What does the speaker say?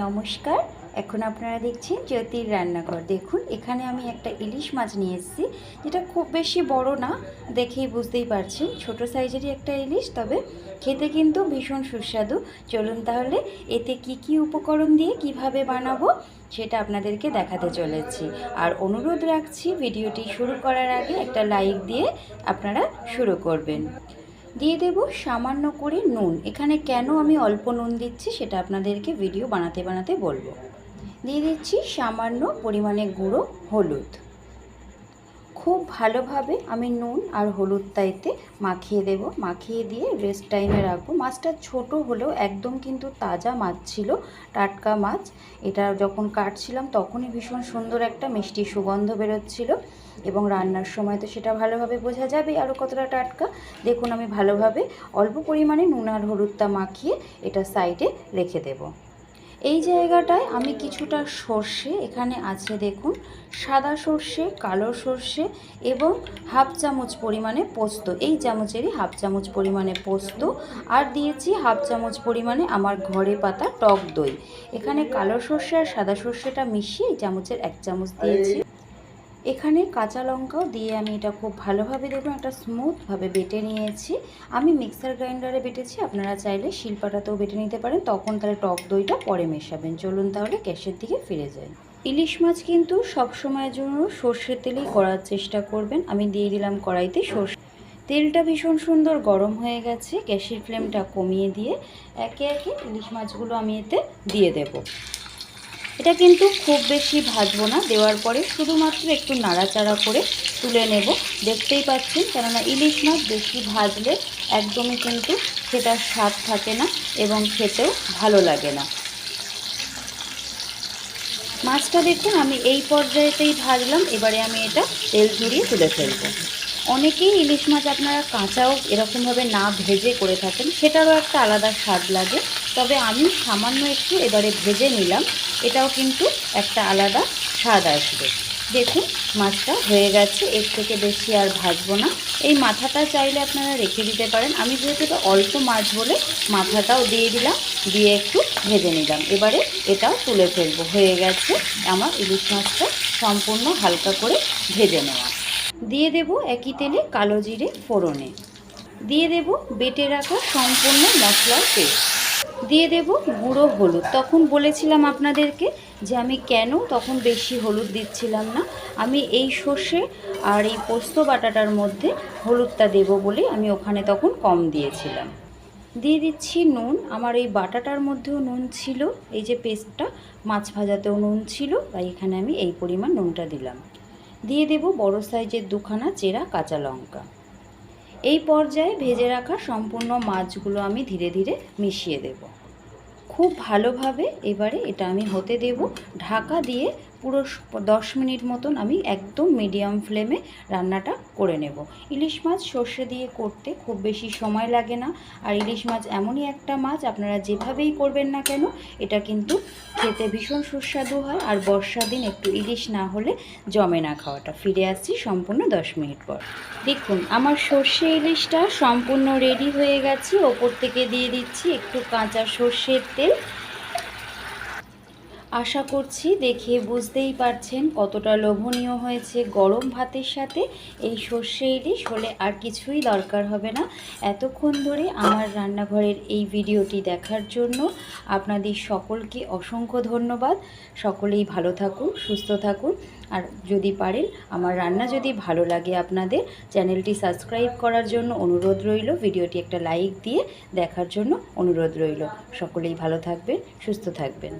নমস্কার, এখন আপনারা দেখছেন জ্যোতির রান্নাঘর। দেখুন, এখানে আমি একটা ইলিশ মাছ নিয়ে এসেছি, যেটা খুব বেশি বড় না, দেখেই বুঝতেই পারছেন। ছোট সাইজেরই একটা ইলিশ, তবে খেতে কিন্তু ভীষণ সুস্বাদু। চলুন তাহলে, এতে কি কি উপকরণ দিয়ে কীভাবে বানাবো, সেটা আপনাদেরকে দেখাতে চলেছি। আর অনুরোধ রাখছি, ভিডিওটি শুরু করার আগে একটা লাইক দিয়ে আপনারা শুরু করবেন। দিয়ে দেব সামান্য করে নুন। এখানে কেন আমি অল্প নুন দিচ্ছি সেটা আপনাদেরকে ভিডিও বানাতে বানাতে বলব। দিয়ে দিচ্ছি সামান্য পরিমাণে গুঁড়ো হলুদ। খুব ভালোভাবে আমি নুন আর হলুদটা এতে মাখিয়ে দেব। মাখিয়ে দিয়ে রেস্ট টাইমে রাখব। মাছটা ছোট হলেও একদম কিন্তু তাজা মাছ ছিল, টাটকা মাছ। এটা যখন কাটছিলাম তখনই ভীষণ সুন্দর একটা মিষ্টি সুগন্ধ বেরোচ্ছিল এবং রান্নার সময় তো সেটা ভালোভাবে বোঝা যাবে আরও কতটা টাটকা। দেখুন আমি ভালোভাবে অল্প পরিমাণে নুন আর হলুদটা মাখিয়ে এটা সাইডে রেখে দেবো। এই জায়গাটায় আমি কিছুটা সর্ষে এখানে আছে দেখুন, সাদা সর্ষে, কালো সর্ষে এবং হাফ চামচ পরিমাণে পোস্ত। এই চামচেরই হাফ চামচ পরিমাণে পোস্ত আর দিয়েছি হাফ চামচ পরিমাণে আমার ঘরে পাতা টক দই। এখানে কালো সর্ষে আর সাদা সর্ষেটা মিশিয়ে চামচের এক চামচ দিয়েছি। এখানে কাঁচা লঙ্কাও দিয়ে আমি এটা খুব ভালোভাবে দেখুন, একটা স্মুথভাবে বেটে নিয়েছি। আমি মিক্সার গ্রাইন্ডারে বেটেছি, আপনারা চাইলে শিলপাটাতেও বেটে নিতে পারেন। তখন তাহলে টক দইটা পরে মেশাবেন। চলুন তাহলে গ্যাসের দিকে ফিরে যাই। ইলিশ মাছ কিন্তু সব সময়ের জন্য সর্ষের তেলেই করার চেষ্টা করবেন। আমি দিয়ে দিলাম কড়াইতে সর্ষে। তেলটা ভীষণ সুন্দর গরম হয়ে গেছে। গ্যাসের ফ্লেমটা কমিয়ে দিয়ে একে একে ইলিশ মাছগুলো আমি এতে দিয়ে দেবো। এটা কিন্তু খুব বেশি ভাজবো না, দেওয়ার পরে শুধুমাত্র একটু নাড়াচাড়া করে তুলে নেব। দেখতেই পাচ্ছেন, কেননা ইলিশ মাছ বেশি ভাজলে একদমই কিন্তু সেটার স্বাদ থাকে না এবং খেতেও ভালো লাগে না। মাছটা দেখুন, আমি এই পর্যায়েতেই ভাজলাম, এবারে আমি এটা তেল ঝরিয়ে তুলে ফেলব। অনেকেই ইলিশ মাছ আপনারা কাঁচাও এরকমভাবে না ভেজে করে থাকেন, সেটারও একটা আলাদা স্বাদ লাগে। তবে আমি সামান্য একটু এবারে ভেজে নিলাম। এটাও কিন্তু একটা আলাদা স্বাদ আসবে। দেখুন, মাছটা হয়ে গেছে। এর থেকে বেশি আর ভাজবো না। এই মাথাটা চাইলে আপনারা রেখে দিতে পারেন। আমি যেহেতু এটা অল্প মাছ বলে মাথাটাও দিয়ে দিলাম, দিয়ে একটু ভেজে নিলাম। এবারে এটাও তুলে ফেলব। হয়ে গেছে আমার ইলিশ মাছটা সম্পূর্ণ হালকা করে ভেজে নেওয়া। দিয়ে দেব একই তেলে কালো জিরে ফোড়নে। দিয়ে দেব বেটে রাখা সম্পূর্ণ মশলার পেস্ট। দিয়ে দেব গুঁড়ো হলুদ। তখন বলেছিলাম আপনাদেরকে যে আমি কেন তখন বেশি হলুদ দিচ্ছিলাম না। আমি এই সর্ষে আর এই পোস্ত বাটাটার মধ্যে হলুদটা দেব বলে আমি ওখানে তখন কম দিয়েছিলাম। দিয়ে দিচ্ছি নুন। আমার এই বাটাটার মধ্যেও নুন ছিল। এই যে পেস্টটা, মাছ ভাজাতেও নুন ছিল। তাই এখানে আমি এই পরিমাণ নুনটা দিলাম। দিয়ে দেব বড় সাইজের দুখানা চেরা কাঁচা লঙ্কা। এই পর্যায়ে ভেজে রাখা সম্পূর্ণ মাছগুলো আমি ধীরে ধীরে মিশিয়ে দেব। খুব ভালোভাবে এবারে এটা আমি হতে দেব। ঢাকা দিয়ে পুরো দশ মিনিট মতন আমি একদম মিডিয়াম ফ্লেমে রান্নাটা করে নেব। ইলিশ মাছ সর্ষে দিয়ে করতে খুব বেশি সময় লাগে না। আর ইলিশ মাছ এমনই একটা মাছ, আপনারা যেভাবেই করবেন না কেন, এটা কিন্তু খেতে ভীষণ সুস্বাদু হয়। আর বর্ষার দিন একটু ইলিশ না হলে জমে না খাওয়াটা। ফিরে আসছি সম্পূর্ণ দশ মিনিট পর। দেখুন, আমার সর্ষে ইলিশটা সম্পূর্ণ রেডি হয়ে গেছে। ওপর থেকে দিয়ে দিচ্ছি একটু কাঁচা সর্ষের তেল। আশা করছি দেখে বুঝতেই পারছেন কতটা লোভনীয় হয়েছে গরম ভাতের সাথে। এই সর্ষে ইলিশ হলে আর কিছুই দরকার হবে না। এতক্ষণ ধরে আমার রান্নাঘরের এই ভিডিওটি দেখার জন্য আপনাদের সকলকে অসংখ্য ধন্যবাদ। সকলেই ভালো থাকুন, সুস্থ থাকুন। আর যদি পারেন, আমার রান্না যদি ভালো লাগে আপনাদের, চ্যানেলটি সাবস্ক্রাইব করার জন্য অনুরোধ রইল। ভিডিওটি একটা লাইক দিয়ে দেখার জন্য অনুরোধ রইল। সকলেই ভালো থাকবেন, সুস্থ থাকবেন।